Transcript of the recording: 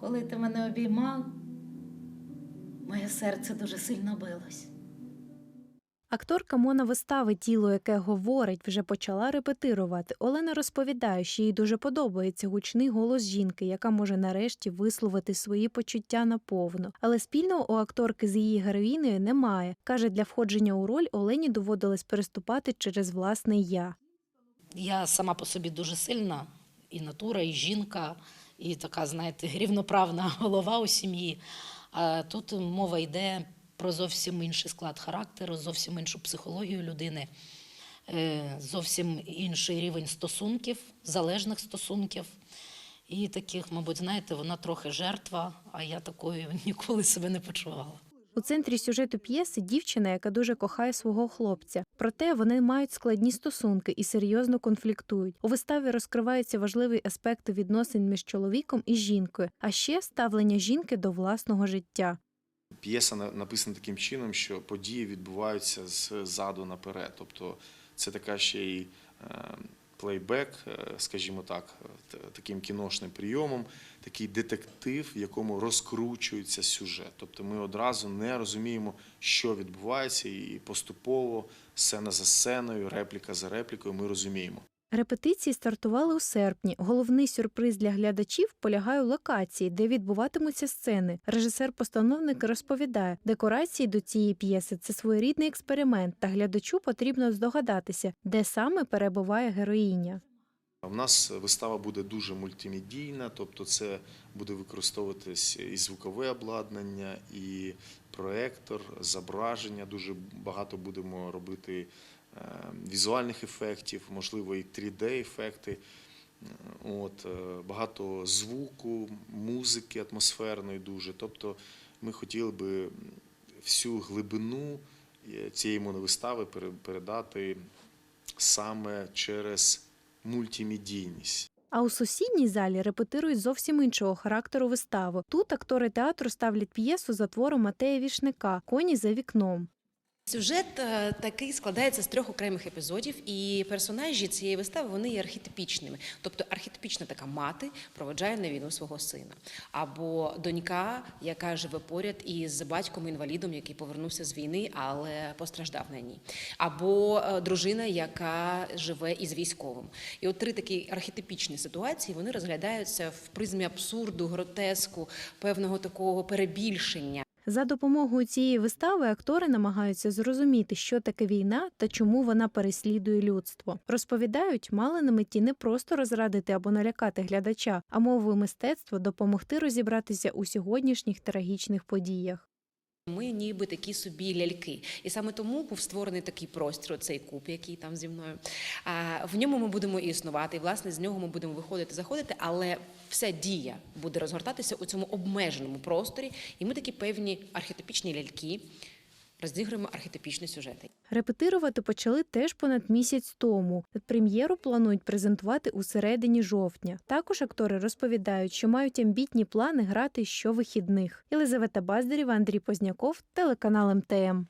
Коли ти мене обіймав, моє серце дуже сильно билось. Акторка моновистави Тіло, яке говорить, вже почала репетирувати. Олена розповідає, що їй дуже подобається гучний голос жінки, яка може нарешті висловити свої почуття наповну. Але спільного у акторки з її героїною немає. каже, для входження у роль Олені доводилось переступати через власне я. Я сама по собі дуже сильна, і натура, і жінка, і така, знаєте, рівноправна голова у сім'ї. А тут мова йде про зовсім інший склад характеру, зовсім іншу психологію людини, е, зовсім інший рівень стосунків, залежних стосунків. І таких, мабуть, знаєте, вона трохи жертва, а я такою ніколи себе не почувала. У центрі сюжету п'єси дівчина, яка дуже кохає свого хлопця. Проте вони мають складні стосунки і серйозно конфліктують. У виставі розкриваються важливі аспекти відносин між чоловіком і жінкою, а ще ставлення жінки до власного життя. П'єса написана таким чином, що події відбуваються ззаду наперед. Тобто це така ще й е, плейбек, е, скажімо так, е, таким кіношним прийомом, такий детектив, в якому розкручується сюжет. Тобто ми одразу не розуміємо, що відбувається, і поступово сцена за сценою, репліка за реплікою ми розуміємо. Репетиції стартували у серпні. Головний сюрприз для глядачів полягає у локації, де відбуватимуться сцени. Режисер-постановник розповідає, декорації до цієї п'єси це своєрідний експеримент, та глядачу потрібно здогадатися, де саме перебуває героїня. У нас вистава буде дуже мультимедійна, тобто це буде використовуватись і звукове обладнання, і проектор, зображення. Дуже багато будемо робити візуальних ефектів, можливо, і 3D-ефекти. От, е, багато звуку, музики атмосферної дуже. Тобто ми хотіли би всю глибину е, цієї моновистави передати саме через мультимедійність. А у сусідній залі репетирують зовсім іншого характеру виставу. Тут актори театру ставлять п'єсу за твором Матея Вішника Коні за вікном. Сюжет е, такий складається з трьох окремих епізодів, і персонажі цієї вистави вони є архетипічними. Тобто архетипічна така мати проводжає на війну свого сина, або донька, яка живе поряд із батьком-інвалідом, який повернувся з війни, але постраждав на ній, або е, дружина, яка живе із військовим. І от три такі архетипічні ситуації вони розглядаються в призмі абсурду, гротеску, певного такого перебільшення. За допомогою цієї вистави актори намагаються зрозуміти, що таке війна та чому вона переслідує людство. Розповідають, мали на меті не просто розрадити або налякати глядача, а мовою мистецтва допомогти розібратися у сьогоднішніх трагічних подіях. Ми ніби такі собі ляльки. І саме тому був створений такий простір, цей куб, який там зі мною. А, в ньому ми будемо існувати, і власне з нього ми будемо виходити, заходити, але вся дія буде розгортатися у цьому обмеженому просторі, і ми такі певні архетипічні ляльки розігруємо архетипічні сюжети. Репетирувати почали теж понад місяць тому. Прем'єру планують презентувати у середині жовтня. Також актори розповідають, що мають амбітні плани грати щовихідних. Єлизавета Баздарєва, Андрій Позняков, телеканал МТМ.